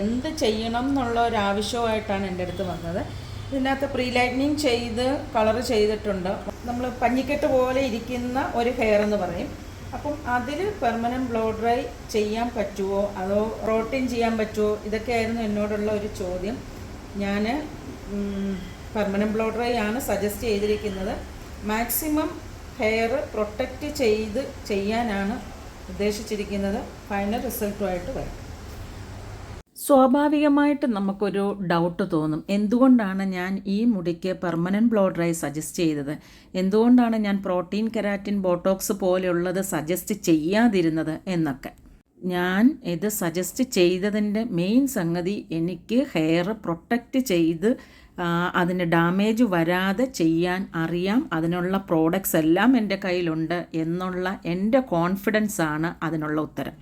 എന്ത് ചെയ്യണം എന്നുള്ള ഒരു ആവശ്യമായിട്ടാണ് എന്റെ അടുത്ത് വന്നത്. ഇതിനകത്ത് പ്രീ ലൈറ്റ്നിങ് ചെയ്ത് കളർ ചെയ്തിട്ടുണ്ട്. നമ്മൾ പഞ്ഞിക്കെട്ട് പോലെ ഇരിക്കുന്ന ഒരു ഹെയർ എന്ന് പറയും. അപ്പം അതിൽ പെർമനന്റ് ബ്ലോ ഡ്രൈ ചെയ്യാൻ പറ്റുമോ അതോ പ്രോട്ടീൻ ചെയ്യാൻ പറ്റുമോ ഇതൊക്കെയായിരുന്നു എന്നോടുള്ള ഒരു ചോദ്യം. ഞാൻ പെർമനന്റ് ബ്ലോ ഡ്രൈ ആണ് സജസ്റ്റ് ചെയ്തിരിക്കുന്നത്. മാക്സിമം ഹെയർ പ്രൊട്ടക്റ്റ് ചെയ്ത് ചെയ്യാനാണ് ഉദ്ദേശിച്ചിരിക്കുന്നത്. ഫൈനൽ റിസൾട്ടുമായിട്ട് വരും. സ്വാഭാവികമായിട്ട് നമുക്കൊരു ഡൗട്ട് തോന്നും. എന്തുകൊണ്ടാണ് ഞാൻ ഈ മുടിക്ക് പെർമനന്റ് ബ്ലോ ഡ്രൈ സജസ്റ്റ് ചെയ്തത്? എന്തുകൊണ്ടാണ് ഞാൻ പ്രോട്ടീൻ കെരാറ്റിൻ ബോട്ടോക്സ് പോലെയുള്ളത് സജസ്റ്റ് ചെയ്യാതിരുന്നത് എന്നൊക്കെ. ഞാൻ ഇത് സജസ്റ്റ് ചെയ്തതിന്റെ മെയിൻ സംഗതി എനിക്ക് ഹെയർ പ്രൊട്ടക്റ്റ് ചെയ്ത് അതിന് ഡാമേജ് വരാതെ ചെയ്യാൻ അറിയാം. അതിനുള്ള പ്രോഡക്റ്റ്സ് എല്ലാം എന്റെ കയ്യിലുണ്ട് എന്നുള്ള എന്റെ കോൺഫിഡൻസ് ആണ് അതിനുള്ള ഉത്തരം.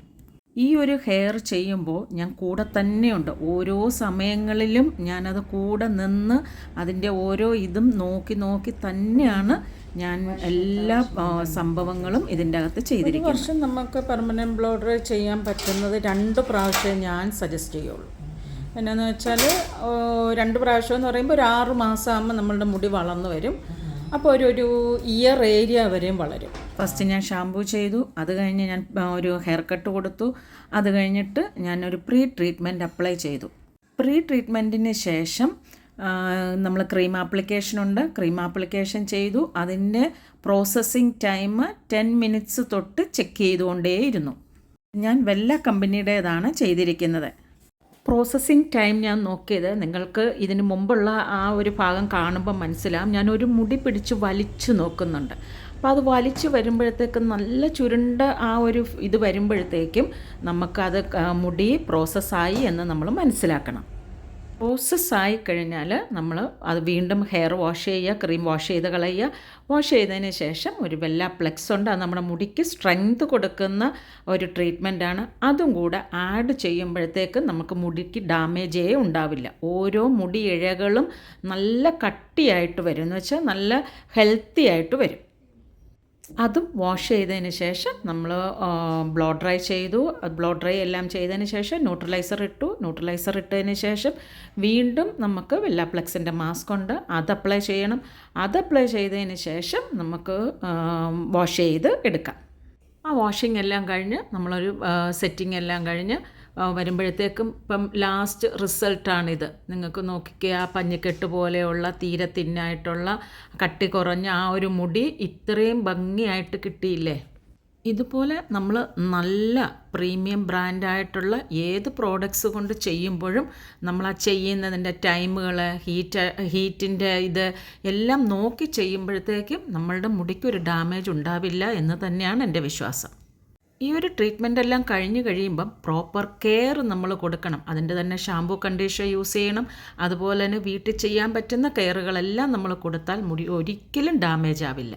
ഈ ഒരു ഹെയർ ചെയ്യുമ്പോൾ ഞാൻ കൂടെ തന്നെയുണ്ട് ഓരോ സമയങ്ങളിലും ഞാനത് കൂടെ നിന്ന് അതിന്റെ ഓരോ ഇതും നോക്കി നോക്കി തന്നെയാണ് ഞാൻ എല്ലാ സംഭവങ്ങളും ഇതിന്റെ അകത്ത് ചെയ്തിരിക്കുന്നത്. വർഷം നമുക്ക് പെർമനന്റ് ബ്ലോ ചെയ്യാൻ പറ്റുന്നത് രണ്ട് പ്രാവശ്യം ഞാൻ സജസ്റ്റ് ചെയ്യുള്ളൂ. എന്നാന്ന് വെച്ചാൽ രണ്ട് പ്രാവശ്യം എന്ന് പറയുമ്പോൾ ഒരു ആറ് മാസം ആകുമ്പോൾ നമ്മളുടെ മുടി വളർന്നു വരും. അപ്പോൾ ഒരു ഒരു ഇയർ ഏരിയ വരെയും വളരും. ഫസ്റ്റ് ഞാൻ ഷാംപൂ ചെയ്തു. അത് കഴിഞ്ഞ് ഞാൻ ഒരു ഹെയർ കട്ട് കൊടുത്തു. അത് കഴിഞ്ഞിട്ട് ഞാനൊരു പ്രീ ട്രീറ്റ്മെന്റ് അപ്ലൈ ചെയ്തു. പ്രീ ട്രീറ്റ്മെന്റിന് ശേഷം നമ്മൾ ക്രീം ആപ്ലിക്കേഷൻ ഉണ്ട്. ക്രീം ആപ്ലിക്കേഷൻ ചെയ്തു. അതിന്റെ പ്രോസസ്സിങ് ടൈം ടെൻ മിനിറ്റ്സ് തൊട്ട് ചെക്ക് ചെയ്തുകൊണ്ടേയിരുന്നു. ഞാൻ വെല്ല കമ്പനിയുടേതാണ് ചെയ്തിരിക്കുന്നത്. പ്രോസസ്സിങ് ടൈം ഞാൻ നോക്കിയത് നിങ്ങൾക്ക് ഇതിന് മുമ്പുള്ള ആ ഒരു ഭാഗം കാണുമ്പോൾ മനസ്സിലാവും. ഞാൻ ഒരു മുടി പിടിച്ച് വലിച്ചു നോക്കുന്നുണ്ട്. അപ്പോൾ അത് വലിച്ചു വരുമ്പോഴത്തേക്കും നല്ല ചുരുണ്ട ആ ഒരു ഇത് വരുമ്പോഴത്തേക്കും നമുക്കത് മുടി പ്രോസസ്സായി എന്ന് നമ്മൾ മനസ്സിലാക്കണം. പ്രോസസ്സായി കഴിഞ്ഞാൽ നമ്മൾ അത് വീണ്ടും ഹെയർ വാഷ് ചെയ്യുക ക്രീം വാഷ് ചെയ്ത് കളയുക. വാഷ് ചെയ്തതിന് ശേഷം ഒരു വെല്ല പ്ലെക്സ് ഉണ്ട്. അത് നമ്മുടെ മുടിക്ക് സ്ട്രെങ്ത് കൊടുക്കുന്ന ഒരു ട്രീറ്റ്മെന്റാണ് അതും കൂടെ ആഡ് ചെയ്യുമ്പോഴത്തേക്ക് നമുക്ക് മുടിക്ക് ഡാമേജേ ഉണ്ടാവില്ല. ഓരോ മുടി ഇഴകളും നല്ല കട്ടിയായിട്ട് വരും. എന്ന് വെച്ചാൽ നല്ല ഹെൽത്തി ആയിട്ട് വരും. അതും വാഷ് ചെയ്തതിന് ശേഷം നമ്മൾ ബ്ലോ ഡ്രൈ ചെയ്തു. ബ്ലോ ഡ്രൈ എല്ലാം ചെയ്തതിന് ശേഷം ന്യൂട്രലൈസർ ഇട്ടു. ന്യൂട്രലൈസർ ഇട്ടതിന് ശേഷം വീണ്ടും നമുക്ക് വെല്ലാപ്ലെക്സിന്റെ മാസ്ക് ഉണ്ട്. അത് അപ്ലൈ ചെയ്യണം. അത് അപ്ലൈ ചെയ്തതിന് ശേഷം നമുക്ക് വാഷ് ചെയ്ത് എടുക്കാം. ആ വാഷിംഗ് എല്ലാം കഴിഞ്ഞ് നമ്മളൊരു സെറ്റിംഗ് എല്ലാം കഴിഞ്ഞ് വരുമ്പോഴത്തേക്കും ഇപ്പം ലാസ്റ്റ് റിസൾട്ടാണിത് നിങ്ങൾക്ക് നോക്കിക്കുക ആ പഞ്ഞിക്കെട്ട് പോലെയുള്ള തീരെ തിന്നായിട്ടുള്ള കട്ടി കുറഞ്ഞ ആ ഒരു മുടി ഇത്രയും ഭംഗിയായിട്ട് കിട്ടിയില്ലേ? ഇതുപോലെ നമ്മൾ നല്ല പ്രീമിയം ബ്രാൻഡായിട്ടുള്ള ഏത് പ്രോഡക്ട്സ് കൊണ്ട് ചെയ്യുമ്പോഴും നമ്മൾ ആ ചെയ്യുന്നതിന്റെ ടൈമുകൾ ഹീറ്റ് ഹീറ്റിന്റെ ഇത് എല്ലാം നോക്കി ചെയ്യുമ്പോഴത്തേക്കും നമ്മളുടെ മുടിക്കൊരു ഡാമേജ് ഉണ്ടാവില്ല എന്ന് തന്നെയാണ് എന്റെ വിശ്വാസം. ഈ ഒരു ട്രീറ്റ്മെന്റ് എല്ലാം കഴിഞ്ഞ് കഴിയുമ്പം പ്രോപ്പർ കെയർ നമ്മൾ കൊടുക്കണം. അതിന്റെ തന്നെ ഷാമ്പൂ കണ്ടീഷണർ യൂസ് ചെയ്യണം. അതുപോലെ തന്നെ വീട്ടിൽ ചെയ്യാൻ പറ്റുന്ന കെയറുകളെല്ലാം നമ്മൾ കൊടുത്താൽ മുടി ഒരിക്കലും ഡാമേജ് ആവില്ല.